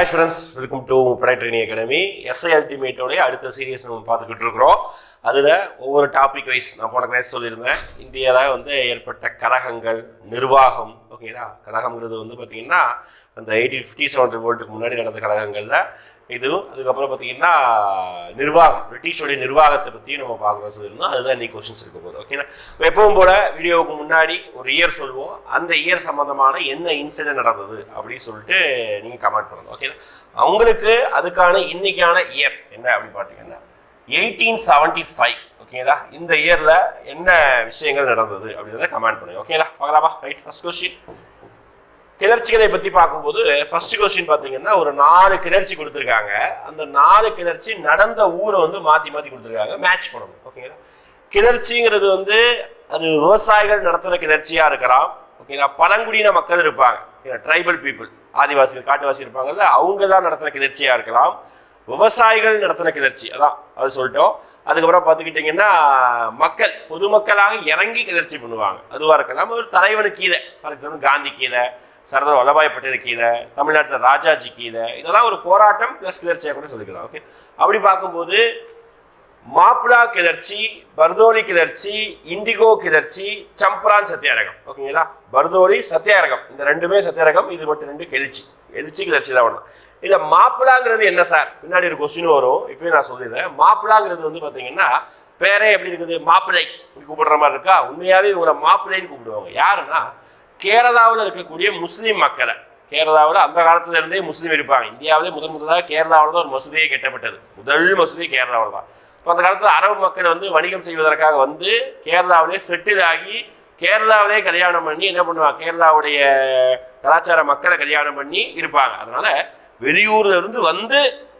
Hi students welcome to Brightrini academy SI அல்டிமேட்டோடைய அடுத்த series நம்ம பார்த்துக்கிட்டு இருக்கிறோம். அதில் ஒவ்வொரு டாபிக் வைஸ் நான் போன கிளாஸ் சொல்லியிருந்தேன். இந்தியாவில் வந்து ஏற்பட்ட கழகங்கள் நிர்வாகம் ஓகேங்களா கழகங்கிறது வந்து பார்த்திங்கன்னா அந்த எயிட்டீன் ஃபிஃப்டி செவன் ரிவோல்ட்டுக்கு முன்னாடி நடந்த கழகங்களில் இதுவும் அதுக்கப்புறம் பார்த்தீங்கன்னா நிர்வாகம் பிரிட்டிஷோடைய நிர்வாகத்தை பற்றியும் நம்ம பார்க்குறோம் சொல்லியிருந்தோம். அதுதான் இன்னைக்கு கொஸ்டின்ஸ் இருக்க போகுது ஓகேங்களா எப்பவும் போல் வீடியோவுக்கு முன்னாடி ஒரு இயர் சொல்லுவோம். அந்த இயர் சம்மந்தமான என்ன இன்சிடென்ட் நடந்தது அப்படின்னு சொல்லிட்டு நீங்கள் கமெண்ட் பண்ணணும் ஓகேங்களா அவங்களுக்கு அதுக்கான இன்னைக்கான இயர் என்ன அப்படின்னு பார்த்தீங்கன்னா எயிட்டீன் செவன்டி ஃபைவ் ஓகேங்களா இந்த இயரில் என்ன விஷயங்கள் நடந்தது அப்படின்றத கமெண்ட் பண்ணுங்க. ஓகேங்களா பார்க்கலாமா? ரைட் ஃபர்ஸ்ட் கொஸ்டின் கிளர்ச்சிகளை பற்றி பார்க்கும்போது ஃபர்ஸ்ட் கொஸ்டின் பார்த்தீங்கன்னா ஒரு நாலு கிளர்ச்சி கொடுத்துருக்காங்க. அந்த நாலு கிளர்ச்சி நடந்த ஊரை வந்து மாற்றி மாற்றி கொடுத்துருக்காங்க. மேட்ச் பண்ணணும். ஓகேங்களா கிளர்ச்சிங்கிறது வந்து அது விவசாயிகள் நடத்துகிற கிளர்ச்சியாக இருக்கலாம். ஓகேங்களா பழங்குடியின மக்கள் இருப்பாங்க. ட்ரைபல் பீப்புள் ஆதிவாசிகள் காட்டுவாசி இருப்பாங்கல்ல அவங்க தான் நடத்துகிற கிளர்ச்சியாக இருக்கலாம். விவசாயிகள் நடத்தின கிளர்ச்சி. அதான் அது சொல்லிட்டோம். அதுக்கப்புறம் பார்த்துக்கிட்டிங்கன்னா மக்கள் பொதுமக்களாக இறங்கி கிளர்ச்சி பண்ணுவாங்க. அதுவாக இருக்கலாம். ஒரு தலைவனு கீதை ஃபார் எக்ஸாம்பிள் காந்தி கீதை சர்தார் வல்லபாய் பட்டேல் கீதை தமிழ்நாட்டில் ராஜாஜி கீதை இதெல்லாம் ஒரு போராட்டம் ப்ளஸ் கிளர்ச்சியாக கூட சொல்லிக்கலாம். ஓகே அப்படி பார்க்கும்போது மாப்பிளா கிளர்ச்சி பர்தோலி கிளர்ச்சி இண்டிகோ கிளர்ச்சி சம்பரான் சத்தியாரகம் ஓகேங்களா பர்தோலி சத்தியாரகம் இந்த ரெண்டுமே சத்தியாரகம் இது மட்டும் ரெண்டு கிளர்ச்சி எழுச்சி கிளர்ச்சி தான் ஒன்று இதில் மாப்பிளாங்கிறது என்ன சார்? பின்னாடி ஒரு கொஸ்டின் வரும். இப்பயும் நான் சொல்லிடுறேன். மாப்பிளாங்கிறது வந்து பார்த்தீங்கன்னா பேரே எப்படி இருக்குது? மாப்பிள்ளை. இப்படி கூப்பிடுற மாதிரி இருக்கா? உண்மையாகவே இவங்களை மாப்பிள்ளைன்னு கூப்பிடுவாங்க. யாருன்னா கேரளாவில் இருக்கக்கூடிய முஸ்லீம் மக்களை. கேரளாவில் அந்த காலத்துல இருந்தே முஸ்லீம் இருப்பாங்க. இந்தியாவிலே முதன் முதலாக கேரளாவில் தான் ஒரு மசூதியே கட்டப்பட்டது. முதல் மசூதி கேரளாவில் தான். இப்போ அந்த காலத்தில் அரபு மக்கள் வந்து வணிகம் செய்வதற்காக வந்து கேரளாவிலே செட்டில் ஆகி கேரளாவிலே கல்யாணம் பண்ணி என்ன பண்ணுவாங்க? கேரளாவுடைய கலாச்சார மக்களை கல்யாணம் பண்ணி இருப்பாங்க. அதனால வெளியூர்ல இருந்து வந்து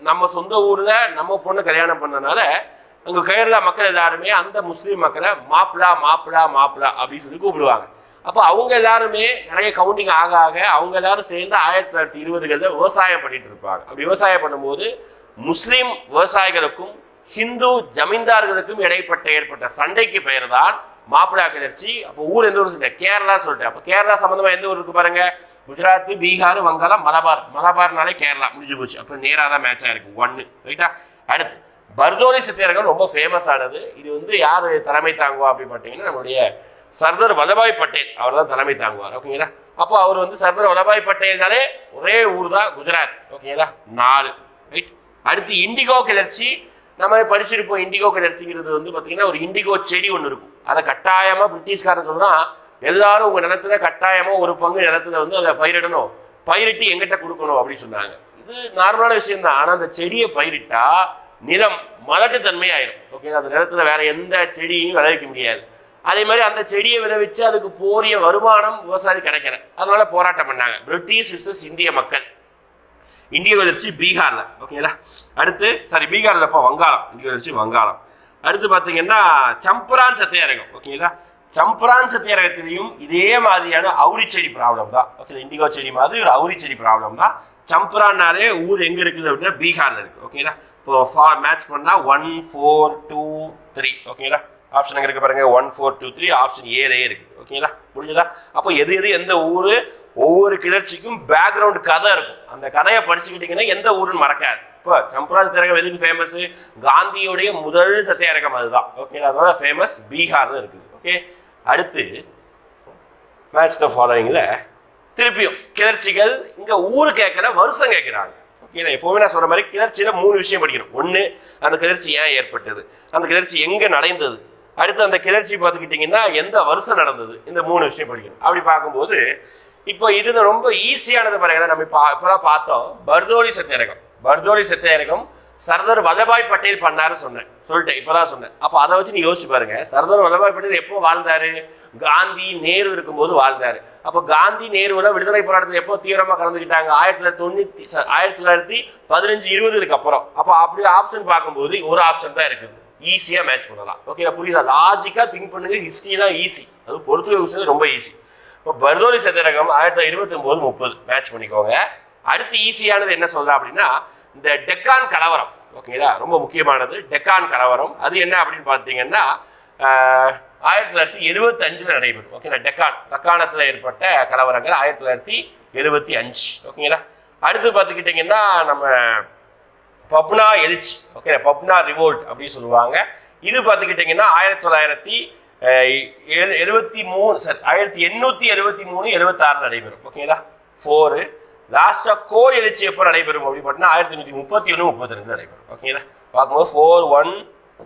நம்ம சொந்த ஊர்ல நம்ம பொண்ணு கல்யாணம் பண்ணனால அங்க கேரளா மக்கள் எல்லாருமே அந்த முஸ்லீம் மக்களை மாப்பிளா மாப்பிளா மாப்பிளா அப்படின்னு சொல்லி கூப்பிடுவாங்க. அப்போ அவங்க எல்லாருமே நிறைய கவுண்டிங் ஆக ஆக அவங்க எல்லாரும் சேர்ந்து ஆயிரத்தி தொள்ளாயிரத்தி இருபதுகளில் விவசாயம் பண்ணிட்டு இருப்பாங்க. அப்படி விவசாயம் பண்ணும்போது முஸ்லீம் விவசாயிகளுக்கும் ஹிந்து ஜமீன்தார்களுக்கும் இடைப்பட்ட ஏற்பட்ட சண்டைக்கு பெயர் தான் மாப்பிளா கிளர்ச்சி அப்போ ஊர் எந்த ஊர் சொல்லிட்டேன். கேரளா சொல்லிட்டேன். அப்போ கேரளா சம்மந்தமாக எந்த ஊர் இருக்கு பாருங்க? குஜராத் பீகார் வங்காளம் மலபார். மலபார்னாலே கேரளா. முடிஞ்சு போச்சு. அப்போ நேராக தான் மேட்சாக இருக்கு ஒன்று ரைட்டா அடுத்து பர்தோலி சத்தியாகிரகம் ரொம்ப ஃபேமஸ் ஆனது. இது வந்து யார் தலைமை தாங்குவா அப்படின்னு பார்த்தீங்கன்னா நம்மளுடைய சர்தார் வல்லபாய் பட்டேல். அவர் தான் தலைமை தாங்குவார். ஓகேங்களா அப்போ அவர் வந்து சர்தார் வல்லபாய் பட்டேல்னாலே ஒரே ஊர் தான் குஜராத் ஓகேங்களா நாலு. ரைட் அடுத்து இண்டிகோ கிளர்ச்சி. நம்ம படிச்சிருப்போம் இண்டிகோ கிளர்ச்சிங்கிறது வந்து பார்த்தீங்கன்னா ஒரு இண்டிகோ செடி ஒன்று இருக்கும். அதை கட்டாயமாக பிரிட்டிஷ்காரன் சொன்னால் எல்லாரும் உங்கள் நிலத்துல கட்டாயமாக ஒரு பங்கு நிலத்துல வந்து அதை பயிரிடணும். பயிரிட்டு எங்கிட்ட கொடுக்கணும் அப்படின்னு சொன்னாங்க. இது நார்மலான விஷயம் தான் ஆனால் அந்த செடியை பயிரிட்டா நிலம் மலட்டுத்தன்மை ஆயிரும் ஓகே அந்த நிலத்துல வேற எந்த செடியும் விளைவிக்க முடியாது. அதே மாதிரி அந்த செடியை விளைவிச்சு அதுக்கு போரிய வருமானம் விவசாயி கிடைக்கல. அதனால போராட்டம் பண்ணாங்க. பிரிட்டிஷ் விசஸ் இந்திய மக்கள். இந்திய வளர்ச்சி பீகார்ல. ஓகேங்களா அடுத்து சாரி பீகார்ல இப்போ வங்காளம். இந்திய வளர்ச்சி வங்காளம். அடுத்து பார்த்தீங்கன்னா சம்பரான் சத்தியாகிரகம். ஓகேங்களா சம்பரான் சத்தியாகிரகத்திலையும் இதே மாதிரியான அவுரி செடி ப்ராப்ளம் தான் ஓகே இண்டிகோ செடி மாதிரி ஒரு அவுரி செடி ப்ராப்ளம் தான். சம்பரான்னாலே ஊர் எங்க இருக்குது அப்படின்னா பீகார்ல இருக்கு. ஓகேங்களா இப்போ மேட்ச் பண்ணா ஒன் ஃபோர் டூ த்ரீ ஓகேங்களா ஆப்ஷன் எங்க இருக்கு பாருங்க. One four two three option ஏலே இருக்கு. ஓகேங்களா முடிஞ்சதா? அப்போ எது எது எந்த ஊர் ஒவ்வொரு கிளர்ச்சிக்கும் பேக்ரவுண்ட் கதை இருக்கும். அந்த கதையை படிச்சுக்கிட்டீங்கன்னா எந்த ஊருன்னு மறக்காது. இப்போ சம்பராஜ் தியாகம் எதுக்கு ஃபேமஸ் காந்தியுடைய முதல் சத்தியாரகம் அதுதான். ஓகே அதனால ஃபேமஸ் பீகார்னு இருக்குது. ஓகே அடுத்து மேட்ச் த ஃபாலோயிங்கில் திருப்பியும் கிளர்ச்சிகள் இங்கே ஊர் கேட்கல வருஷம் கேட்குறாங்க. ஓகே நான் எப்போவுமே நான் சொல்கிற மாதிரி கிளர்ச்சியில் மூணு விஷயம் படிக்கணும். ஒன்று அந்த கிளர்ச்சி ஏன் ஏற்பட்டது? அந்த கிளர்ச்சி எங்கே நடந்தது? அடுத்து அந்த கிளர்ச்சி பார்த்துக்கிட்டிங்கன்னா எந்த வருஷம் நடந்தது? இந்த மூணு விஷயம் படிக்கணும். அப்படி பார்க்கும்போது இப்போ இதில் ரொம்ப ஈஸியானது பாருங்க நம்ம இப்போ இப்போதான் பார்த்தோம். பர்தோலி சத்தியாகிரகம். பர்தோலி சத்தியாகிரகம் சர்தார் வல்லபாய் பட்டேல் பண்ணாரு சொன்னேன். சொல்லிட்டேன் இப்போதான் சொன்னேன். அப்போ அதை வச்சு நீ யோசிச்சு பாருங்க சர்தார் வல்லபாய் பட்டேல் எப்போ வாழ்ந்தாரு? காந்தி நேரு இருக்கும்போது வாழ்ந்தாரு. அப்போ காந்தி நேருவெல்லாம் விடுதலை போராட்டத்தில் எப்போ தீவிரமாக கலந்துக்கிட்டாங்க? ஆயிரத்தி தொள்ளாயிரத்தி தொண்ணூத்தி ஆயிரத்தி தொள்ளாயிரத்தி பதினஞ்சு இருபதுக்கு அப்புறம். அப்போ அப்படி ஆப்ஷன் பார்க்கும்போது ஒரு ஆப்ஷன் தான் இருக்குது. ஈஸியாக மேட்ச் பண்ணலாம். ஓகே புரியுதா? லாஜிக்காக திங்க் பண்ணுங்க ஹிஸ்ட்ரி தான் ஈஸி அது பொறுத்து விஷயம் ரொம்ப ஈஸி இப்போ பர்தோலி சதுரகம் ஆயிரத்தி தொள்ளாயிரத்தி இருபத்தி ஒன்பது முப்பது. மேட்ச் பண்ணிக்கோங்க. அடுத்து ஈஸியானது என்ன சொல்கிறேன் அப்படின்னா இந்த டெக்கான் கலவரம். ஓகேங்களா? ரொம்ப முக்கியமானது டெக்கான் கலவரம். அது என்ன அப்படின்னு பார்த்தீங்கன்னா ஆயிரத்தி தொள்ளாயிரத்தி எழுபத்தி நடைபெறும். ஓகேங்களா? டெக்கான். தக்காணத்தில் ஏற்பட்ட கலவரங்கள் ஆயிரத்தி தொள்ளாயிரத்தி எழுபத்தி அஞ்சு. ஓகேங்களா? அடுத்து பார்த்துக்கிட்டிங்கன்னா நம்ம பப்னா எழுச்சி. ஓகே பப்னா ரிவோல்ட் அப்படின்னு சொல்லுவாங்க. இது பார்த்துக்கிட்டிங்கன்னா ஆயிரத்தி தொள்ளாயிரத்தி எழுபத்தி மூணு சார் ஆயிரத்தி எண்ணூற்றி எழுபத்தி மூணு எழுபத்தாறு நடைபெறும். ஓகேங்களா ஃபோரு லாஸ்ட்டாக கோ எழுச்சி எப்போ நடைபெறும் அப்படின்னு பார்த்தீங்கன்னா ஆயிரத்தி நூற்றி முப்பத்தி ஒன்று முப்பத்தி ரெண்டு நடைபெறும் ஓகேங்களா பார்க்கும்போது four one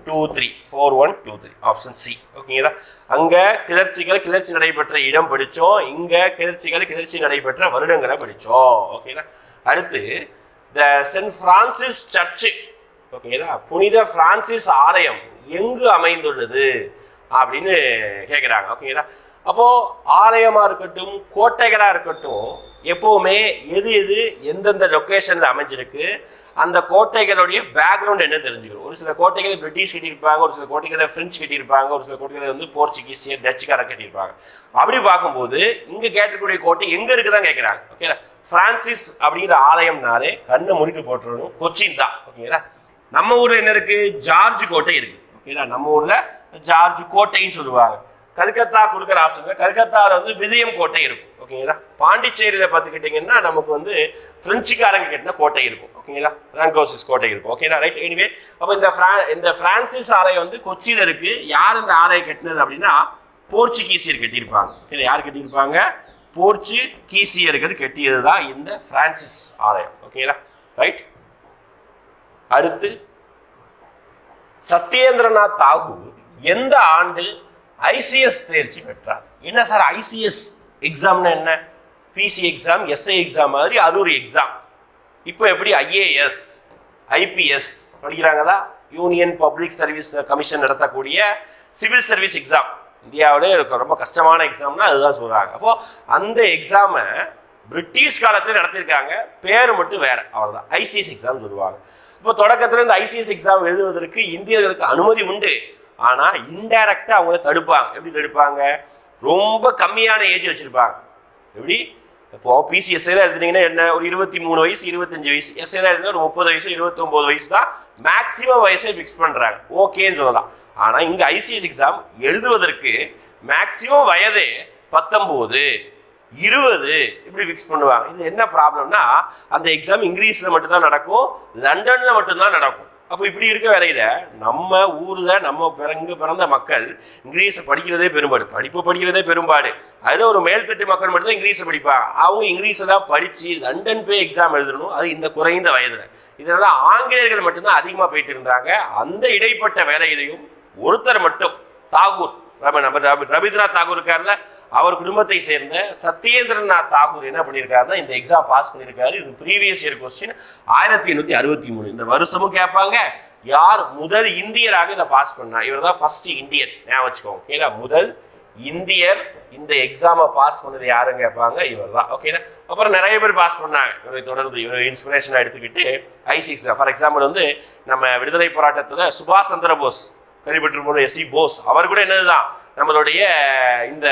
two three four one two three option C ஓகேங்களா அங்கே கிளர்ச்சிகள் கிளர்ச்சி நடைபெற்ற இடம் படித்தோம் இங்கே கிளர்ச்சிகள் கிளர்ச்சி நடைபெற்ற வருடங்களை படித்தோம் ஓகேங்களா அடுத்து த சென்ட் பிரான்சிஸ் சர்ச்சு ஓகேங்களா புனித பிரான்சிஸ் ஆலயம் எங்கு அமைந்துள்ளது? அப்படின்னு கேட்குறாங்க ஓகேங்களா அப்போது ஆலயமாக இருக்கட்டும் கோட்டைகளாக இருக்கட்டும் எப்போவுமே எது எது எந்தெந்த லொக்கேஷனில் அமைஞ்சிருக்கு அந்த கோட்டைகளுடைய பேக்ரவுண்ட் என்ன தெரிஞ்சுக்கணும். ஒரு சில கோட்டைகளை பிரிட்டிஷ் கட்டியிருப்பாங்க ஒரு சில கோட்டைகளை ஃப்ரெஞ்சு கட்டியிருப்பாங்க ஒரு சில கோட்டைகளை வந்து போர்ச்சுகீசியர் டச்சுக்காரர் கட்டியிருப்பாங்க. அப்படி பார்க்கும்போது இங்கே கேட்டக்கூடிய கோட்டை எங்கே இருக்குது தான் கேட்குறாங்க ஓகேங்களா ஃப்ரான்சிஸ் அப்படிங்கிற ஆலயம்னாலே கண்ணை முடிட்டு போட்டுறணும். கொச்சின் தான். ஓகேங்களா நம்ம ஊரில் என்ன இருக்குது ஜார்ஜ் கோட்டை இருக்குது ஓகேங்களா நம்ம ஊரில் ஜார்ஜ் கோட்டைன்னு சொல்லுவாங்க. கல்கத்தா கொடுக்குற ஆப்ஷன் கல்கத்தாவில் வந்து விஜயம் கோட்டை இருக்கும். ஓகேங்களா பாண்டிச்சேரியில் பார்த்துக்கிட்டிங்கன்னா நமக்கு வந்து பிரெஞ்சுக்காரங்க கேட்டால் கோட்டை இருக்கும். ஓகேங்களா ராங்கோசிஸ் கோட்டை இருக்கும். ஓகேங்களா ரைட் எனிவே அப்போ இந்த ஃப்ரா இந்த பிரான்சிஸ் ஆலயம் வந்து கொச்சியில் இருக்கு. யார் இந்த ஆலயம் கட்டினது அப்படின்னா போர்ச்சுகீசியர் கட்டியிருப்பாங்க. ஓகே யார் கட்டியிருப்பாங்க? போர்ச்சுகீசியர்கள் கட்டியது தான் இந்த ஃப்ரான்சிஸ் ஆலயம். ஓகேங்களா ரைட் அடுத்து சத்யேந்திரநாத் தாகூர் எந்த ஆண்டு ஐசிஎஸ் தேர்ச்சி பெற்றார்? என்ன சார் ஐசிஎஸ் எக்ஸாம்னா என்ன? பிசி எக்ஸாம் எஸ்ஐ எக்ஸாம் மாதிரி அது ஒரு எக்ஸாம் இப்போ எப்படி ஐஏஎஸ் ஐபிஎஸ் படிக்கிறாங்களா? யூனியன் பப்ளிக் சர்வீஸ் கமிஷன் நடத்தக்கூடிய சிவில் சர்வீஸ் எக்ஸாம் இந்தியாவிலே ரொம்ப கஷ்டமான எக்ஸாம்னா அதுதான் சொல்கிறாங்க அப்போ அந்த எக்ஸாமை பிரிட்டிஷ் காலத்தில் நடத்தியிருக்காங்க. பேர் மட்டும் வேற அவ்வளோதான் ஐசிஎஸ் எக்ஸாம் சொல்லுவாங்க. இப்போ தொடக்கத்தில் இந்த ஐசிஎஸ் எக்ஸாம் எழுதுவதற்கு இந்தியர்களுக்கு அனுமதி உண்டு. ஆனா இன்டைரக்டா அவங்கள தடுப்பாங்க. எப்படி தடுப்பாங்க? ரொம்ப கம்மியான ஏஜ் வச்சிருப்பாங்க. எப்படி? இப்போ பிசிஎஸ்ஐ தான் எழுதுனீங்கன்னா என்ன? ஒரு இருபத்தி மூணு வயசு இருபத்தஞ்சு வயசு. எஸ்ஐ தான் எழுதுனா ஒரு முப்பது வயசு இருபத்தொம்போது வயசு தான் மேக்ஸிமம் வயசை ஃபிக்ஸ் பண்றாங்க. ஓகேன்னு சொல்லலாம். ஆனா இங்க ஐசிஎஸ் எக்ஸாம் எழுதுவதற்கு மேக்ஸிமம் வயது பத்தொம்போது இருபது இப்படி ஃபிக்ஸ் பண்ணுவாங்க. இது என்ன ப்ராப்ளம்னா அந்த எக்ஸாம் இங்கிலீஷில் மட்டும்தான் நடக்கும் லண்டனில் மட்டும்தான் நடக்கும். அப்போ இப்படி இருக்க வேலையில் நம்ம ஊரில் நம்ம பிறங்கு பிறந்த மக்கள் இங்கிலீஷை படிக்கிறதே பெரும்பாடு. படிப்பு படிக்கிறதே பெரும்பாடு. அதில் ஒரு மேல்தட்டு மக்கள் மட்டும்தான் இங்கிலீஷை படிப்பா. அவங்க இங்கிலீஷை தான் படித்து லண்டன் போய் எக்ஸாம் எழுதணும். அது இந்த குறைந்த வயதில். இதனால ஆங்கிலேயர்கள் மட்டும்தான் அதிகமாக போயிட்டு இருந்தாங்க. அந்த இடைப்பட்ட வேலையிலையும் ஒருத்தர் மட்டும் தாகூர். நம்ம ரவீந்திரநாத் தாகூர் இருக்கார்ல அவர் குடும்பத்தை சேர்ந்த சத்யேந்திரநாத் தாகூர் என்ன பண்ணியிருக்காருன்னா இந்த எக்ஸாம் பாஸ் பண்ணியிருக்காரு. இது ப்ரீவியஸ் இயர் கொஸ்டின் ஆயிரத்தி எண்ணூத்தி அறுபத்தி மூணு. இந்த வருஷமும் கேட்பாங்க. யார் முதல் இந்தியராக இதை பாஸ் பண்ணா? இவர் தான் ஃபர்ஸ்ட் இந்தியன். ஞாபகம் வச்சுக்கோங்க. ஓகேங்களா முதல் இந்தியர் இந்த எக்ஸாமை பாஸ் பண்ணது யாருன்னு கேட்பாங்க? இவர் தான் ஓகேனா அப்புறம் நிறைய பேர் பாஸ் பண்ணாங்க. இவரை தொடர்ந்து இவர் இன்ஸ்பிரேஷனாக எடுத்துக்கிட்டு ஐசிஎஸ் ஃபார் எக்ஸாம்பிள் வந்து நம்ம விடுதலை போராட்டத்தில் சுபாஷ் சந்திர போஸ் கேள்விப்பட்டு போன எஸ்சி போஸ். அவர் கூட என்னதுதான்? நம்மளுடைய இந்த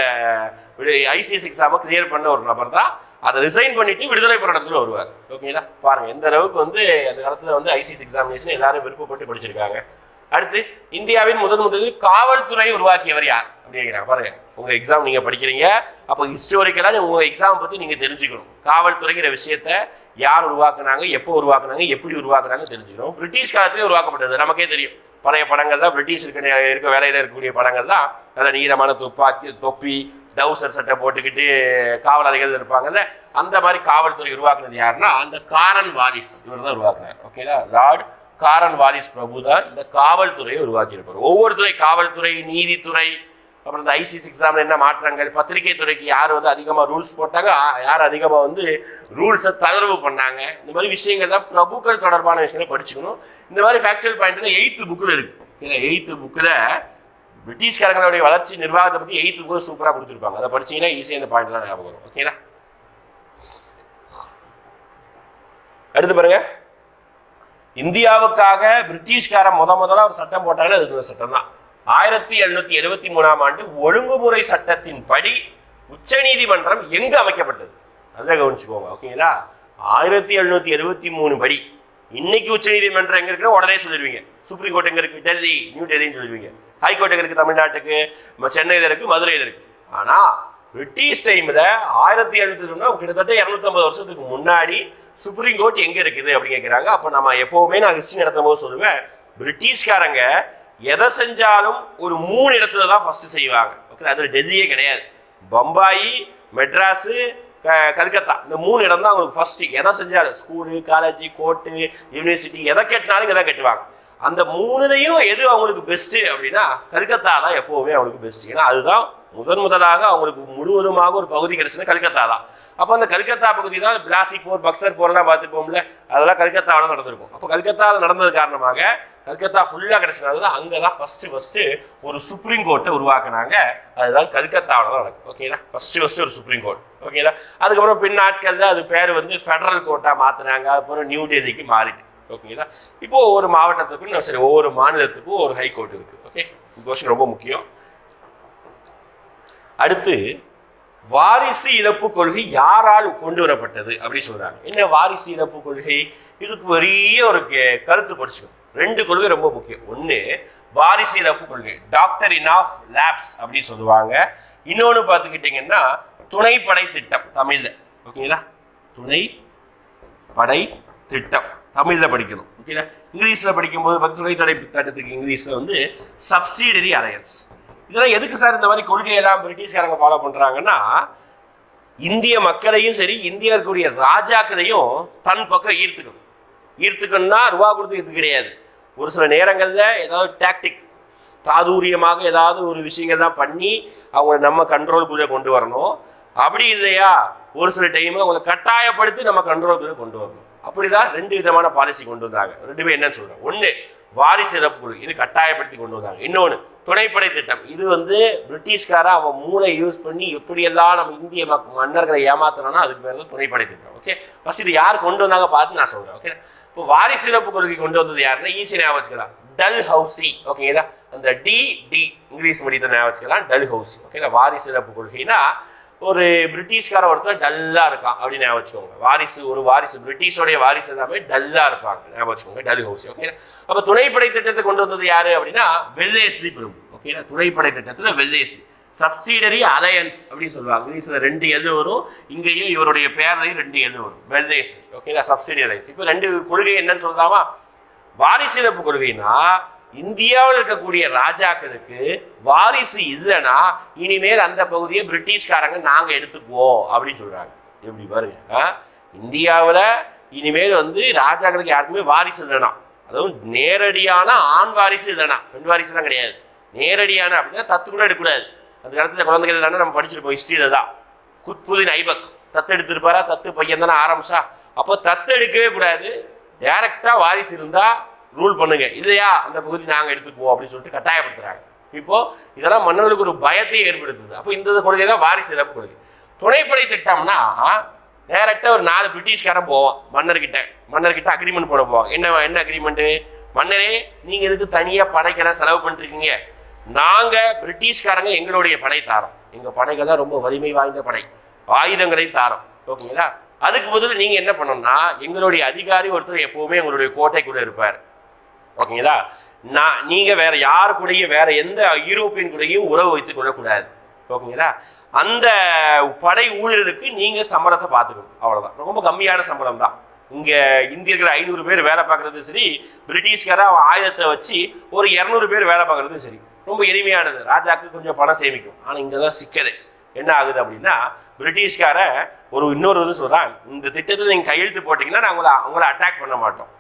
ஐசிஎஸ் எக்ஸாமை கிளியர் பண்ண ஒரு நபர் தான். அதை ரிசைன் பண்ணிட்டு விடுதலை போராட்டத்தில் வருவார். ஓகேங்களா? பாருங்க எந்த அளவுக்கு வந்து அந்த காலத்தில் வந்து ஐசிஎஸ் எக்ஸாமினேஷன் எல்லாரும் விருப்பப்பட்டு படிச்சிருக்காங்க. அடுத்து இந்தியாவின் முதன் முதலில் காவல்துறை உருவாக்கியவர் யார்? அப்படிங்கிறாங்க பாருங்க. உங்க எக்ஸாம் நீங்க படிக்கிறீங்க. அப்போ ஹிஸ்டோரிக்கலா உங்க எக்ஸாம் பத்தி நீங்க தெரிஞ்சுக்கணும். காவல்துறைங்கிற விஷயத்த யார் உருவாக்குனாங்க எப்போ உருவாக்குனாங்க எப்படி உருவாக்குனாங்க தெரிஞ்சுக்கணும். பிரிட்டிஷ் காலத்திலே உருவாக்கப்பட்டது நமக்கே தெரியும். பழைய படங்கள் தான் பிரிட்டிஷ் இருக்க இருக்க இருக்கக்கூடிய படங்கள் தான் நல்ல நீளமான துப்பாக்கி தொப்பி டவுசர் சட்டை போட்டுக்கிட்டு காவல் அதிகாரிகள் இருப்பாங்கல்ல அந்த மாதிரி காவல்துறை உருவாக்குனது யாருன்னா அந்த காரன் வாரிஸ். இவர் தான் உருவாக்குனார் ஓகேங்களா லார்ட் காரன் வாரிஸ் பிரபு தான் இந்த காவல்துறையை உருவாக்கியிருப்பார். ஒவ்வொரு துறை காவல்துறை நீதித்துறை அப்புறம் இந்த ஐசிசி எக்ஸாமில் என்ன மாற்றங்கள்? பத்திரிகை துறைக்கு யார் வந்து அதிகமாக ரூல்ஸ் போட்டாங்க? யார் அதிகமாக வந்து ரூல்ஸை தளர்வு பண்ணாங்க? இந்த மாதிரி விஷயங்கள் தான் பிரபுக்கள் தொடர்பான விஷயங்களை படிச்சுக்கணும். இந்த மாதிரி ஃபேக்சுவல் பாயிண்ட் எயித்து புக்கில் இருக்குது இல்லை எயித்து புக்கில் பிரிட்டிஷ்காரங்களுடைய வளர்ச்சி நிர்வாகத்தை பற்றி எயித்து புக்கு சூப்பராக கொடுத்துருப்பாங்க. அதை படிச்சிங்கன்னா ஈஸியாக இந்த பாயிண்ட்லாம் ஞாபகம் வரும். ஓகேங்களா அடுத்து பாருங்க. இந்தியாவுக்காக பிரிட்டிஷ்காரன் முத முதல்ல ஒரு சட்டம் போட்டாங்க அது இந்த சட்டம் தான் ஆயிரத்தி எழுநூத்தி எழுபத்தி மூணாம் ஆண்டு ஒழுங்குமுறை சட்டத்தின் படி உச்சநீதிமன்றம் எங்கு அமைக்கப்பட்டது? அதை கவனிச்சுக்கோங்க ஓகேங்களா ஆயிரத்தி எழுநூத்தி எழுபத்தி மூணு படி. இன்னைக்கு உச்சநீதிமன்றம் எங்க இருக்கு உடனே சொல்லிடுவீங்க. சுப்ரீம் கோர்ட் எங்க இருக்கு? டெல்லி நியூ டெல்லின்னு சொல்லிடுவீங்க. ஹைகோர்ட் எங்க இருக்கு? தமிழ்நாட்டுக்கு சென்னையில் சென்னையில இருக்கு மதுரையில இருக்கு. ஆனா பிரிட்டிஷ் டைம்ல ஆயிரத்தி எழுநூத்தி கிட்டத்தட்ட இருநூத்தம்பது வருஷத்துக்கு முன்னாடி சுப்ரீம் கோர்ட் எங்க இருக்குது அப்படின்னு கேட்குறாங்க அப்போ நம்ம எப்பவுமே நான் ஹிஸ்டரி நடத்தும் போது சொல்லுவேன் பிரிட்டிஷ்காரங்க எதை செஞ்சாலும் ஒரு மூணு இடத்துல தான் ஃபஸ்ட்டு செய்வாங்க. ஓகே அது டெல்லியே கிடையாது. பம்பாய் மெட்ராஸு க- கல்கத்தா. இந்த மூணு இடம் தான் அவங்களுக்கு ஃபஸ்ட்டு எதை செஞ்சாலும் ஸ்கூலு காலேஜ் கோர்ட்டு யூனிவர்சிட்டி எதை கட்டினாலும் இங்கே தான் கட்டுவாங்க. அந்த மூணுலையும் எது அவங்களுக்கு பெஸ்ட்டு அப்படின்னா கல்கத்தா தான் எப்போவுமே அவங்களுக்கு பெஸ்ட்டு ஏன்னா அதுதான் முதன் முதலாக அவங்களுக்கு முழுவதுமாக ஒரு பகுதி கிடைச்சது கல்கத்தா தான். அப்போ அந்த கல்கத்தா பகுதி தான் பிளாசி போர் பக்சர் போர்லாம் பார்த்துப்போம்ல அதெல்லாம் கல்கத்தாவில் நடந்திருக்கும். அப்போ கல்கத்தாவில் நடந்தது காரணமாக கல்கத்தா ஃபுல்லாக கிடைச்சதுனால தான் அங்கே தான் ஃபஸ்ட்டு ஃபஸ்ட்டு ஒரு சுப்ரீம் கோர்ட்டை உருவாக்குனாங்க. அதுதான் கல்கத்தாவில் தான் நடக்கும். ஓகேங்களா ஃபஸ்ட்டு ஃபஸ்ட்டு ஒரு சுப்ரீம் கோர்ட் ஓகேங்களா அதுக்கப்புறம் பின் நாட்களில் அது பேர் வந்து ஃபெடரல் கோர்ட்டாக மாற்றினாங்க அப்புறம் நியூ டெல்லிக்கு மாறிட்டு. ஓகேங்களா இப்போ ஒவ்வொரு மாவட்டத்துக்கும் நான் சரி ஒவ்வொரு மாநிலத்துக்கும் ஒரு ஹை கோர்ட் ஓகே இந்த கொஸ்டின் ரொம்ப முக்கியம். அடுத்து வாரிசு இழப்பு கொள்கை யாரால் கொண்டு வரப்பட்டது அப்படின்னு சொல்றாங்க. என்ன வாரிசு இழப்பு கொள்கை? இதுக்கு பெரிய ஒரு கே- கருத்து படிச்சுக்கணும். ரெண்டு கொள்கை ரொம்ப முக்கியம். ஒன்று வாரிசு இழப்பு கொள்கை. டாக்டர் இன் ஆஃப் லேப்ஸ் அப்படின்னு சொல்லுவாங்க. இன்னொன்று பார்த்துக்கிட்டிங்கன்னா துணைப்படை திட்டம் தமிழ்ல. ஓகேங்களா? துணை படை திட்டம். தமிழ்ல படிக்கணும். ஓகேங்களா? இங்கிலீஷ்ல படிக்கும்போது பத்து துணை தடை திட்டத்துக்கு இங்கிலீஷ்ல வந்து சப்சிடரி அலையன்ஸ் இதெல்லாம் எதுக்கு சார் இந்த மாதிரி கொள்கையெல்லாம் பிரிட்டிஷ்காரங்க ஃபாலோ பண்ணுறாங்கன்னா இந்திய மக்களையும் சரி இந்தியா இருக்கக்கூடிய ராஜாக்களையும் தன் பக்கம் ஈர்த்துக்கணும். ஈர்த்துக்கணும்னா ரூபா கொடுத்து இது கிடையாது. ஒரு சில நேரங்களில் ஏதாவது டாக்டிக் தாதூரியமாக ஏதாவது ஒரு விஷயங்கள் தான் பண்ணி அவங்கள நம்ம கண்ட்ரோலுக்குள்ளே கொண்டு வரணும். அப்படி இல்லையா? ஒரு சில டைம் அவங்கள கட்டாயப்படுத்தி நம்ம கண்ட்ரோலுக்குள்ளே கொண்டு வரணும். அப்படிதான் ரெண்டு விதமான பாலிசி கொண்டு வந்தாங்க. ரெண்டுமே என்னன்னு சொல்கிறேன் ஒன்று வாரிசு இழப்பு குழு. இது கட்டாயப்படுத்தி கொண்டு வந்தாங்க இன்னொன்று துணைப்படை திட்டம். இது வந்து பிரிட்டிஷ்கார அவன் மூளை யூஸ் பண்ணி எப்படியெல்லாம் நம்ம இந்திய மன்னர்களை ஏமாத்தணும்னா அதுக்கு பேர் தான் துணைப்படை திட்டம். ஓகே ஃபஸ்ட் இது யார் கொண்டு வந்தாங்க பார்த்து நான் சொல்கிறேன் ஓகே இப்போ வாரிசு இழப்பு கொள்கை கொண்டு வந்தது யாருன்னா ஈஸி ஞாபகம் வச்சுக்கலாம் டல் ஹவுசி ஓகேங்களா அந்த டி டி இங்கிலீஷ் மீடியத்தை ஞாபகம் வச்சுக்கலாம் டல் ஹவுசி ஓகேங்களா வாரிசு இழப்பு கொள்கைனா ஒரு பிரிட்டிஷ்கார ஒருத்தர் டல்லா இருக்கான் அப்படின்னு ஞாபகம் வச்சுக்கோங்க. வாரிசு ஒரு வாரிசு பிரிட்டிஷோடைய வாரிசு எல்லாமே டல்லா இருப்பாங்க. ஞாபகம் வச்சுக்கோங்க டல் ஹவுசி ஓகே அப்ப துணைப்படை திட்டத்தை கொண்டு வந்தது யாரு அப்படின்னா வெள்ளேஸ்ரீ பிரபு. ஓகேனா துணைப்படை திட்டத்துல வெள்ளேஸ்ரீ சப்சிடரி அலையன்ஸ் அப்படின்னு சொல்லுவாங்க. இங்கிலீஷ்ல ரெண்டு எழுது வரும். இங்கேயும் இவருடைய பேர்லையும் ரெண்டு எழுது வரும். வெள்ளேஸ்ரீ ஓகேங்களா சப்சிடரி அலையன்ஸ் இப்போ ரெண்டு கொள்கை என்னன்னு சொல்லலாமா? வாரிசு இழப்பு கொள்கைன்னா இந்தியாவில் இருக்கக்கூடிய ராஜாக்களுக்கு வாரிசு இல்லைன்னா இனிமேல் அந்த பகுதியை பிரிட்டிஷ்காரங்க நாங்கள் எடுத்துக்குவோம் அப்படின்னு சொல்கிறாங்க எப்படி பாருங்க இந்தியாவில் இனிமேல் வந்து ராஜாக்களுக்கு யாருக்குமே வாரிசு இல்லைனா அதுவும் நேரடியான ஆண் வாரிசு இல்லைனா பெண் வாரிசு தான் கிடையாது. நேரடியான அப்படின்னா தத்து கூட எடுக்கக்கூடாது. அந்த காலத்தில் குழந்தைகள் தானே நம்ம படிச்சிருப்போம் ஹிஸ்ட்ரியில் தான். குத்புதின் ஐபக் தத்து எடுத்திருப்பாரா? தத்து பையன் தானே ஆரம்பிச்சா? அப்போ தத்து எடுக்கவே கூடாது. டேரெக்டாக வாரிசு இருந்தால் ரூல் பண்ணுங்க. இல்லையா அந்த பகுதி நாங்கள் எடுத்துக்குவோம் அப்படின்னு சொல்லிட்டு கட்டாயப்படுத்துறாங்க. இப்போ இதெல்லாம் மன்னர்களுக்கு ஒரு பயத்தை ஏற்படுத்துது. அப்போ இந்த கொள்கை தான் வாரிசு இழப்பு கொள்கை. துணைப்படை திட்டம்னா டைரக்டா ஒரு நாலு பிரிட்டிஷ்காரன் போவோம் மன்னர்கிட்ட. மன்னர்கிட்ட அக்ரிமெண்ட் போட போவோம் என்ன என்ன அக்ரிமெண்ட் மன்னரே நீங்க இதுக்கு தனியா படைக்கெல்லாம் செலவு பண்ணிருக்கீங்க நாங்க பிரிட்டிஷ்காரங்க எங்களுடைய படை தாரோம். எங்க படைகள் தான் ரொம்ப வலிமை வாய்ந்த படை. ஆயுதங்களை தாரோம். ஓகேங்களா? அதுக்கு பதில் நீங்க என்ன பண்ணணும்னா எங்களுடைய அதிகாரி ஒருத்தர் எப்பவுமே எங்களுடைய கோட்டைக்குள்ள இருப்பார். ஓகேங்களா? நான் நீங்கள் வேற யார் கூடயும் வேற எந்த யூரோப்பியன் கூடயும் உறவு வைத்துக் கொள்ளக்கூடாது. ஓகேங்களா? அந்த படை ஊழியருக்கு நீங்கள் சம்பளத்தை பார்த்துக்கணும். அவ்வளோதான் ரொம்ப கம்மியான சம்பளம் தான். இங்கே இந்தியர்கள் ஐநூறு பேர் வேலை பார்க்குறது சரி பிரிட்டிஷ்கார அவன் ஆயுதத்தை வச்சு ஒரு இரநூறு பேர் வேலை பார்க்குறது சரி. ரொம்ப எளிமையானது. ராஜாக்கு கொஞ்சம் பணம் சேமிக்கும். ஆனால் இங்கே தான் சிக்கல். என்ன ஆகுது அப்படின்னா பிரிட்டிஷ்கார ஒரு இன்னொரு இது சொல்கிறான் இந்த திட்டத்தில் நீங்கள் கையெழுத்து போட்டிங்கன்னா நாங்கள் உங்களை உங்களை அட்டாக் பண்ண மாட்டோம்.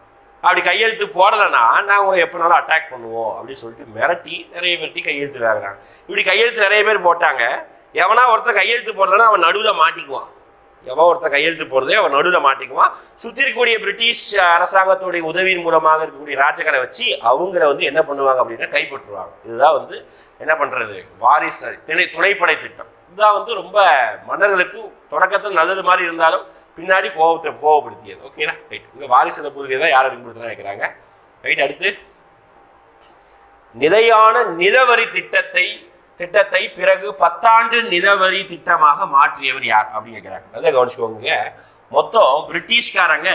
அப்படி கையெழுத்து போடலைன்னா நான் உங்களை எப்போனாலும் அட்டாக் பண்ணுவோம் அப்படின்னு சொல்லிட்டு மிரட்டி நிறைய பேர்ட்டி கையெழுத்து வாங்குறாங்க. இப்படி கையெழுத்து நிறைய பேர் போட்டாங்க. எவனா ஒருத்தன் கையெழுத்து போடலன்னா அவன் நடுவில் மாட்டிக்குவான். எவன் ஒருத்தன் கையெழுத்து போடுறதே அவன் நடுவில் மாட்டிக்குவான். சுற்றி இருக்கக்கூடிய பிரிட்டிஷ் அரசாங்கத்துடைய உதவியின் மூலமாக இருக்கக்கூடிய ராஜ்யங்களை வச்சு அவங்கள வந்து என்ன பண்ணுவாங்க அப்படின்னா கைப்பற்றுவாங்க. இதுதான் வந்து என்ன பண்ணுறது வாரிசு துணை துணைப்படை திட்டம். இதுதான் வந்து ரொம்ப மன்னர்களுக்கு தொடக்கத்தில் நல்லது மாதிரி இருந்தாலும் பின்னாடி கோபத்தை கோபப்படுத்தியது. ஓகேனா ரைட் இங்க வாரிசு பூர்வீக தான் யார் அறிமுகத்தில் வைக்கிறாங்க ரைட் அடுத்து நிலையான நிலவரி திட்டத்தை திட்டத்தை பிறகு பத்தாண்டு நிலவரி திட்டமாக மாற்றியவர் யார் அப்படின்னு கேட்கிறாங்க நல்லா கவனிச்சுக்கோங்க. மொத்தம் பிரிட்டிஷ்காரங்க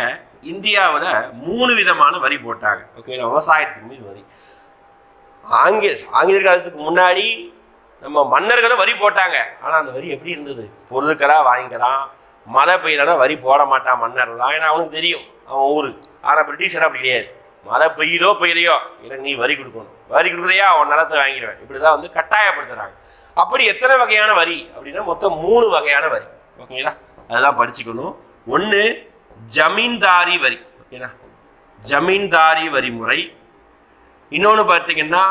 இந்தியாவில் மூணு விதமான வரி போட்டாங்க. ஓகே விவசாயத்தின் மீது வரி. ஆங்கில ஆங்கிலேயர் காலத்துக்கு முன்னாடி நம்ம மன்னர்களும் வரி போட்டாங்க. ஆனால் அந்த வரி எப்படி இருந்தது? பொருட்களாக வாங்கிக்கலாம். மழை பெய்யலன்னா வரி போட மாட்டான் மன்னர்லாம் ஏன்னா அவனுக்கு தெரியும். அவன் ஊர். ஆனால் பிரிட்டிஷர் அப்படி கிடையாது. மழை பெய்யுதோ பெய்யலையோ எனக்கு நீ வரி கொடுக்கணும். வரி கொடுக்குறையா அவன் நிலத்தை வாங்கிடுவேன். இப்படி தான் வந்து கட்டாயப்படுத்துகிறாங்க அப்படி எத்தனை வகையான வரி? அப்படின்னா மொத்தம் மூணு வகையான வரி. ஓகேங்களா? அதுதான் படிச்சுக்கணும். ஒன்று ஜமீன்தாரி வரி. ஓகேங்களா? ஜமீன்தாரி வரிமுறை. இன்னொன்று பார்த்தீங்கன்னா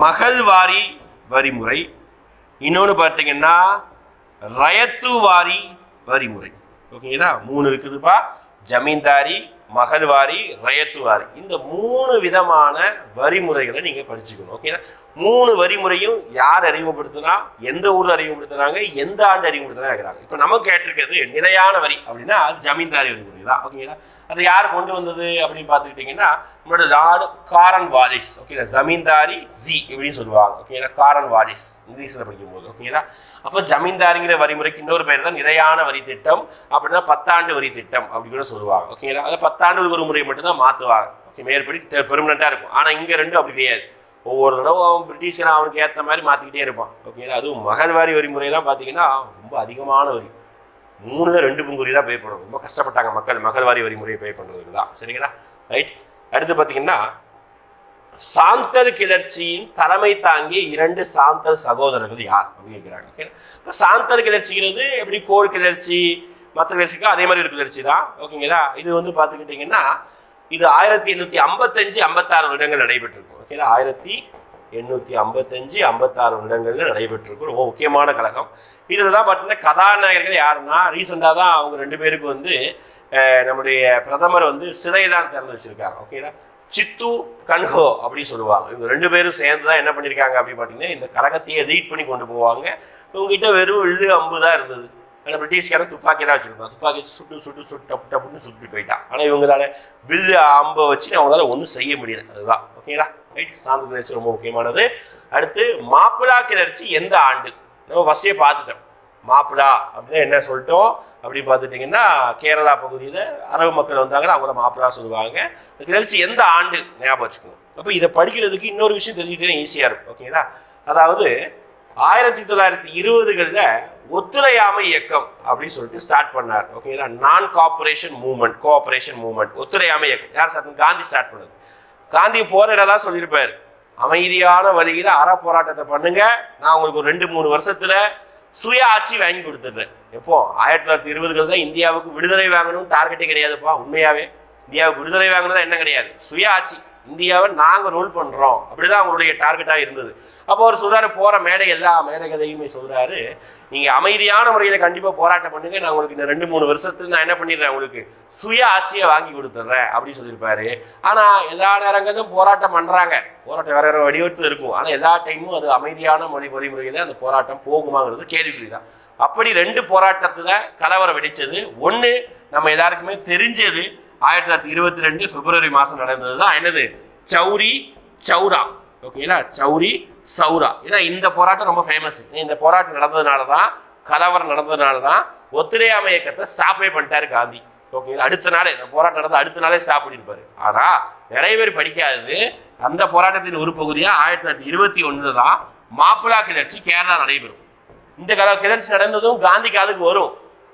மகள்வாரி வரிமுறை. இன்னொன்று பார்த்தீங்கன்னா ரயத்து வாரி வரிமுறை. ஓகேங்களா மூணு இருக்குதுப்பா. ஜமீன்தாரி மகள்வாரி ரயத்துவாரி. இந்த மூணு விதமான வரிமுறைகளை நீங்கள் படிச்சுக்கணும் ஓகேனா மூணு வரிமுறையும் யார் அறிமுகப்படுத்தினா எந்த ஊரில் அறிமுகப்படுத்துகிறாங்க எந்த ஆண்டு அறிமுகப்படுத்தினா இருக்கிறாங்க இப்போ நம்ம கேட்டிருக்கிறது நிலையான வரி அப்படின்னா அது ஜமீன்தாரி வரிமுறை தான் ஓகேங்களா அது யார் கொண்டு வந்தது அப்படின்னு பார்த்துக்கிட்டிங்கன்னா நம்மளோட நாடு காரன் வாலிஸ் ஓகேங்களா ஜமீன்தாரி ஜி இப்படின்னு சொல்லுவாங்க ஓகேங்களா காரன் வாலிஸ் இங்கிலீஷில் படிக்கும்போது ஓகேங்களா அப்போ ஜமீன்தாரிங்கிற வரிமுறைக்கு இன்னொரு பேர் தான் நிலையான வரி திட்டம் அப்படின்னா பத்தாண்டு வரி திட்டம் அப்படின்னு கூட சொல்லுவாங்க ஓகேங்களா அதை பத்தாண்டு ஒரு முறை மட்டும்தான் மாற்றுவாங்க ஓகே மேற்படி பெர்மனண்ட்டாக இருக்கும். ஆனால் இங்கே ரெண்டும் அப்படி கிடையாது. ஒவ்வொரு தடவை அவன் பிரிட்டிஷர் அவனுக்கு ஏற்ற மாதிரி மாற்றிக்கிட்டே இருப்பான். ஓகேங்களா அதுவும் மகள்வாரி வரிமுறையெல்லாம் பார்த்தீங்கன்னா ரொம்ப அதிகமான வரி. மூணுல ரெண்டு பங்குரி தான் பே பண்ணணும். ரொம்ப கஷ்டப்பட்டாங்க மக்கள். மகள்வாரி வரிமுறையை பே பண்ணுறதுக்கு தான். சரிங்களா? ரைட் அடுத்து பார்த்தீங்கன்னா சாந்தர் கிளர்ச்சியின் தலைமை தாங்கிய இரண்டு சாந்தர் சகோதரர்கள் யார்? அப்படின்னு கேட்குறாங்க ஓகே இப்போ சாந்தர் கிளர்ச்சிங்கிறது எப்படி? கோர் கிளர்ச்சி மற்ற கிளர்ச்சிக்கு அதே மாதிரி ஒரு கிளர்ச்சி தான். ஓகேங்களா? இது வந்து பார்த்துக்கிட்டிங்கன்னா இது ஆயிரத்தி எண்ணூற்றி ஐம்பத்தஞ்சு ஐம்பத்தாறு வருடங்கள் நடைபெற்றிருக்கும். ஓகேங்களா? ஆயிரத்தி எண்ணூற்றி ஐம்பத்தஞ்சு ஐம்பத்தாறு வருடங்களில் நடைபெற்றிருக்கும். ரொம்ப முக்கியமான கழகம். இதில் தான் பார்த்தீங்கன்னா கதாநாயகர்கள் யாருன்னா ரீசெண்டாக தான் அவங்க ரெண்டு பேருக்கு வந்து நம்முடைய பிரதமர் வந்து சிறை தான் திறந்து வச்சுருக்காங்க. ஓகேங்களா? சித்து கன்ஹோ அப்படின்னு சொல்லுவாங்க. இவங்க ரெண்டு பேரும் சேர்ந்து தான் என்ன பண்ணியிருக்காங்க அப்படின்னு பார்த்தீங்கன்னா இந்த கழகத்தையே லீட் பண்ணி கொண்டு போவாங்க. இவங்ககிட்ட வெறும் வில்லு அம்பு தான் இருந்தது. ஆனால் பிரிட்டிஷ்காரன் துப்பாக்கி தான் வச்சுருப்பான் துப்பாக்கி வச்சு சுட்டு சுட்டு சுட்டு டப்பு டப்புன்னு சுட்டு போயிட்டான். ஆனால் இவங்களால வில்லு அம்பை வச்சு அவங்களால ஒன்றும் செய்ய முடியல. அதுதான். ஓகேங்களா ரைட் சாந்த கிளர்ச்சி ரொம்ப முக்கியமானது. அடுத்து மாப்பிளா கிளர்ச்சி எந்த ஆண்டு? நம்ம ஃபஸ்ட்டே பார்த்துட்டோம். மாப்பிளா அப்படின்னு என்ன சொல்லிட்டோம்? அப்படின்னு பார்த்துட்டிங்கன்னா கேரளா பகுதியில் அரபு மக்கள் வந்தாங்கன்னா அவங்கள மாப்பிளா சொல்லுவாங்க. கிளர்ச்சி எந்த ஆண்டு? ஞாபகம் வச்சுக்கணும். அப்போ இதை படிக்கிறதுக்கு இன்னொரு விஷயம் தெரிஞ்சுக்கிட்டே ஈஸியாக இருக்கும். ஓகேங்களா அதாவது ஆயிரத்தி தொள்ளாயிரத்தி இருபதுகளில் ஒத்துழையாமை இயக்கம் அப்படின்னு சொல்லிட்டு ஸ்டார்ட் பண்ணார். ஓகேங்களா நான் கார்பரேஷன் மூவ்மெண்ட் கோஆபரேஷன் மூவ்மெண்ட் ஒத்துழையாமை இயக்கம். யார் சார் காந்தி ஸ்டார்ட் பண்ணது காந்தி போற இடம் தான் சொல்லியிருப்பார். அமைதியான வழியில் அற போராட்டத்தை பண்ணுங்க. நான் உங்களுக்கு ஒரு ரெண்டு மூணு வருஷத்துல சுய ஆட்சி வாங்கி கொடுத்துட்றேன். எப்போ? ஆயிரத்தி தொள்ளாயிரத்தி இருபதுகள் தான் இந்தியாவுக்கு விடுதலை வாங்கணும் டார்கெட்டே கிடையாதுப்பா உண்மையாவே. இந்தியாவுக்கு விடுதலை வாங்கணும் என்ன கிடையாது? சுய ஆட்சி. இந்தியாவை நாங்கள் ரூல் பண்ணுறோம் அப்படிதான் அவங்களுடைய டார்கெட்டாக இருந்தது. அப்போ அவர் சொல்கிறாரு போகிற மேடை எல்லா மேடை கதையுமே நீங்கள் அமைதியான முறையில் கண்டிப்பாக போராட்டம் பண்ணுங்க. நான் உங்களுக்கு இந்த ரெண்டு மூணு வருஷத்துல நான் என்ன பண்ணிடுறேன் உங்களுக்கு? சுய ஆட்சியை வாங்கி கொடுத்துட்றேன் அப்படின்னு சொல்லியிருப்பாரு. ஆனால் எல்லா நேரங்களிலும் போராட்டம் பண்ணுறாங்க போராட்டம் வேற வேற வடிவத்தில் இருக்கும். ஆனால் எல்லா டைமும் அது அமைதியான மொழி வழிமுறையில் அந்த போராட்டம் போகுமாங்கிறது கேள்விக்குறி தான் அப்படி ரெண்டு போராட்டத்தில் கலவரம் வெடித்தது ஒன்று நம்ம எல்லாருக்குமே தெரிஞ்சது ஆயிரத்தி தொள்ளாயிரத்தி இருபத்தி ரெண்டு பிப்ரவரி மாதம் நடந்தது தான் என்னது? சௌரி சௌரா. ஓகேங்களா? சௌரி சௌரா. ஏன்னா இந்த போராட்டம் ரொம்ப ஃபேமஸ் இந்த போராட்டம் நடந்ததுனால தான் கலவரம் நடந்ததுனால தான் ஒத்துழையாமை இயக்கத்தை ஸ்டாப்பே பண்ணிட்டாரு காந்தி. ஓகேங்களா? அடுத்த நாளே இந்த போராட்டம் நடந்த அடுத்த நாளே ஸ்டாப் பண்ணியிருப்பாரு ஆனால் நிறைய பேர் படிக்காதது. அந்த போராட்டத்தின் ஒரு பகுதியாக ஆயிரத்தி தொள்ளாயிரத்தி இருபத்தி ஒன்றில் தான் மாப்பிளா கிளர்ச்சி கேரளா நடைபெறும். இந்த கல கிளர்ச்சி நடந்ததும் காந்தி காதுக்கு வரும்.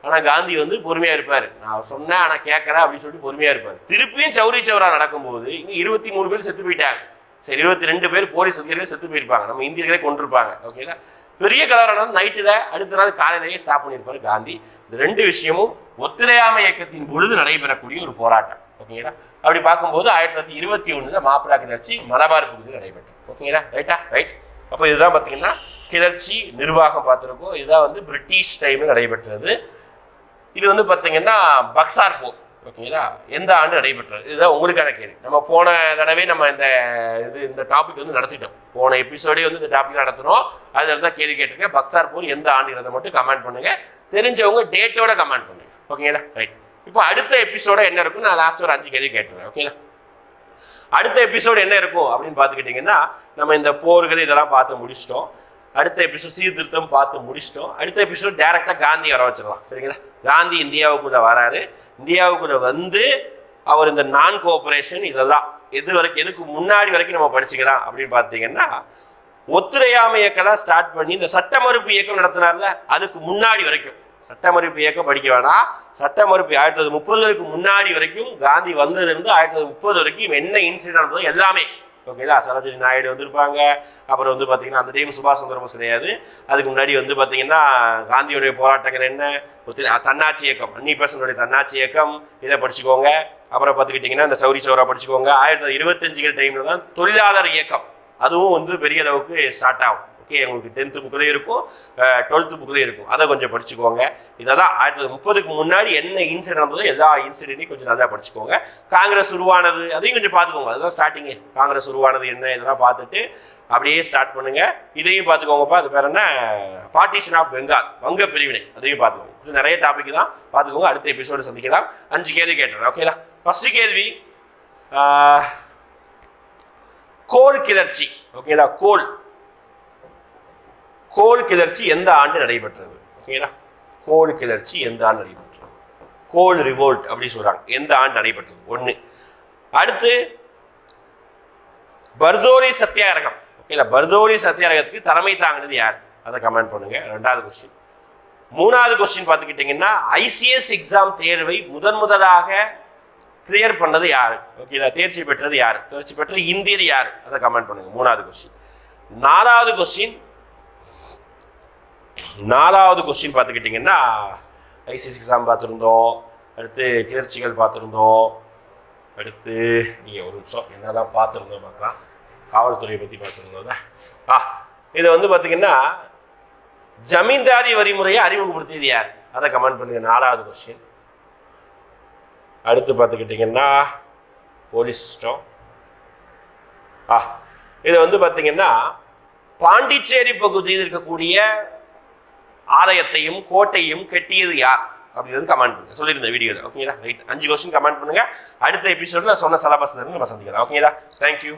ஆனால் காந்தி வந்து பொறுமையா இருப்பார். நான் சொன்னேன் ஆனால் கேட்கறேன் அப்படின்னு சொல்லிட்டு பொறுமையா இருப்பார். திருப்பியும் சௌரி சௌரா நடக்கும்போது இங்கே இருபத்தி மூணு பேர் செத்து போயிட்டாங்க. சரி இருபத்தி ரெண்டு பேர் போலீஸ் அதிகாரிகள் செத்து போயிருப்பாங்க. நம்ம இந்தியர்களே கொண்டிருப்பாங்க ஓகேங்களா பெரிய கலவரம் நைட்டுல அடுத்த நாள் காலையிலேயே ஸ்டாப் பண்ணியிருப்பாரு காந்தி. இந்த ரெண்டு விஷயமும் ஒத்துழையாமை இயக்கத்தின் பொழுது நடைபெறக்கூடிய ஒரு போராட்டம். ஓகேங்களா அப்படி பார்க்கும்போது ஆயிரத்தி தொள்ளாயிரத்தி இருபத்தி ஒன்றில் மாப்பிளா கிளர்ச்சி மலபார் பகுதியில் நடைபெற்றது. ஓகேங்களா ரைட்டா ரைட் அப்போ இதுதான் பார்த்தீங்கன்னா கிளர்ச்சி நிர்வாகம் பார்த்துருக்கோம். இதுதான் வந்து பிரிட்டிஷ் டைமில் நடைபெற்றது. இது வந்து பார்த்தீங்கன்னா பக்சார் போர் ஓகேங்களா? எந்த ஆண்டு நடைபெற்றது? இதுதான் உங்களுக்கான கேள்வி. நம்ம போன தடவை நம்ம இந்த இது இந்த டாபிக் வந்து நடத்திட்டோம். போன எபிசோடே வந்து இந்த டாபிக் நடத்தினோம். அதில் இருந்தால் கேள்வி கேட்டிருக்கேன். பக்சார் போர் எந்த ஆண்டுங்கிறத மட்டும் கமெண்ட் பண்ணுங்க. தெரிஞ்சவங்க டேட்டோட கமெண்ட் பண்ணுங்க. ஓகேங்களா? ரைட் இப்போ அடுத்த எபிசோட என்ன இருக்கும்? நான் லாஸ்ட் ஒரு அஞ்சு கேள்வி கேட்டுறேன். ஓகேங்களா? அடுத்த எபிசோடு என்ன இருக்கும் அப்படின்னு பார்த்துக்கிட்டிங்கன்னா நம்ம இந்த போர்கள் இதெல்லாம் பார்த்து முடிச்சிட்டோம். அடுத்த எபிசோட் சீர்திருத்தம் பார்த்து முடிச்சிட்டோம். அடுத்த எபிசோட் டேரெக்டாக காந்தி வர வச்சிடலாம். சரிங்களா? காந்தி இந்தியாவுக்குள்ள வராரு. இந்தியாவுக்குள்ள வந்து அவர் இந்த நான் கோஆபரேஷன் இதெல்லாம் எது வரைக்கும் எதுக்கு முன்னாடி வரைக்கும் நம்ம படிச்சுக்கலாம் அப்படின்னு பார்த்தீங்கன்னா ஒத்துழையாமை இயக்கம்லாம் ஸ்டார்ட் பண்ணி இந்த சட்ட மறுப்பு இயக்கம் நடத்தினார்ல அதுக்கு முன்னாடி வரைக்கும். சட்ட மறுப்பு இயக்கம் படிக்க வேணாம். சட்ட மறுப்பு ஆயிரத்தி தொள்ளாயிரத்தி முப்பதுகளுக்கு முன்னாடி வரைக்கும் காந்தி வந்ததுலேருந்து ஆயிரத்தி தொள்ளாயிரத்தி முப்பது வரைக்கும் என்ன இன்சிடென்ட் எல்லாமே ஓகேங்களா? சரோஜினி நாயுடு வந்திருப்பாங்க. அப்புறம் வந்து பார்த்தீங்கன்னா அந்த டைம் சுபாஷ் சந்திர போஸ் கிடையாது. அதுக்கு முன்னாடி வந்து பார்த்தீங்கன்னா காந்தியுடைய போராட்டங்கள் என்ன? தன்னாட்சி இயக்கம். அன்னி பேசனுடைய தன்னாட்சி இயக்கம். இதை படிச்சுக்கோங்க. அப்புறம் பார்த்துக்கிட்டிங்கன்னா இந்த சௌரி சௌரா படிச்சுக்கோங்க. ஆயிரத்தி தொள்ளாயிரத்தி இருபத்தஞ்சுகள் டைமில் தான் தொழிலாளர் இயக்கம். அதுவும் வந்து பெரிய அளவுக்கு ஸ்டார்ட் ஆகும். கே உங்களுக்கு டென்த்து புக்கில் இருக்கும் டுவெல்த்து புக்கில் இருக்கும். அதை கொஞ்சம் படிச்சுக்கோங்க. இதெல்லாம் ஆயிரத்தி தொள்ளாயிரத்தி முப்பதுக்கு முன்னாடி என்ன இன்சிடென்ட் இருந்ததோ எல்லா இன்சிடென்ட்டையும் கொஞ்சம் நல்லா படிச்சுக்கோங்க. காங்கிரஸ் உருவானது அதையும் கொஞ்சம் பார்த்துக்கோங்க. அதுதான் ஸ்டார்டிங்கு காங்கிரஸ் உருவானது என்ன இதெல்லாம் பார்த்துட்டு அப்படியே ஸ்டார்ட் பண்ணுங்க. இதையும் பார்த்துக்கோங்கப்பா. அது பேர் என்ன? பார்ட்டிஷன் ஆஃப் பெங்கால் வங்க பிரிவினை. அதையும் பார்த்துக்கோங்க. இது நிறைய டாபிக் தான். பார்த்துக்கோங்க. அடுத்த எபிசோடு சந்திக்கலாம். அஞ்சு கேள்வி கேட்டுறேன். ஓகேலா ஃபர்ஸ்ட் கேள்வி கோல் கிளர்ச்சி. ஓகேங்களா கோல். கோல் கிளர்ச்சி எந்த ஆண்டு நடைபெற்றது? ஓகேங்களா? கோல் கிளர்ச்சி எந்த ஆண்டு நடைபெற்றது? கோல் ரிவோல்ட் அப்படி சொல்கிறாங்க எந்த ஆண்டு நடைபெற்றது? ஒன்று அடுத்து பர்தோலி சத்தியாகிரகம். ஓகேங்களா? பர்தோலி சத்தியாகிரகத்துக்கு தலைமை தாங்கினது யார்? அதை கமெண்ட் பண்ணுங்க. ரெண்டாவது கொஸ்டின் மூணாவது கொஸ்டின் பார்த்துக்கிட்டிங்கன்னா ஐசிஎஸ் எக்ஸாம் தேர்வை முதன் முதலாக கிளியர் பண்ணது யார்? ஓகேங்களா? தேர்ச்சி பெற்றது யார்? தேர்ச்சி பெற்ற இந்தியர் யார்? அதை கமெண்ட் பண்ணுங்க. மூணாவது கொஸ்டின் நாலாவது கொஸ்டின் நாலாவது கொஸ்டின் பார்த்துக்கிட்டிங்கன்னா ஐசிஎஸ் எக்ஸாம் பார்த்துருந்தோம். அடுத்து கிளர்ச்சிகள் பார்த்துருந்தோம். அடுத்து நீங்கள் ஒரு நிமிஷம் என்னதான் பார்த்துருந்தோம் பார்க்கலாம். காவல்துறையை பற்றி பார்த்துருந்தோம்ல. ஆ இதை வந்து பார்த்தீங்கன்னா ஜமீன்தாரி வரிமுறையை அறிமுகப்படுத்தியது யார்? அதை கமெண்ட் பண்ணுங்க. நாலாவது கொஸ்டின் அடுத்து பார்த்துக்கிட்டிங்கன்னா போலீஸ் சிஸ்டம் ஆ இதை வந்து பார்த்தீங்கன்னா பாண்டிச்சேரி பகுதியில் இருக்கக்கூடிய ஆலயத்தையும் கோட்டையும் கட்டியது யார்? அப்படிங்கிறது கமெண்ட் பண்ணுங்க. சொல்லியிருந்த வீடியோவில் ஓகேங்களா ரைட் அஞ்சு கொஸ்டின் கமெண்ட் பண்ணுங்க. அடுத்த எபிசோட நான் சொன்ன சிலபஸ் நம்ம சந்திக்கலாம். ஓகேங்களா தேங்க்யூ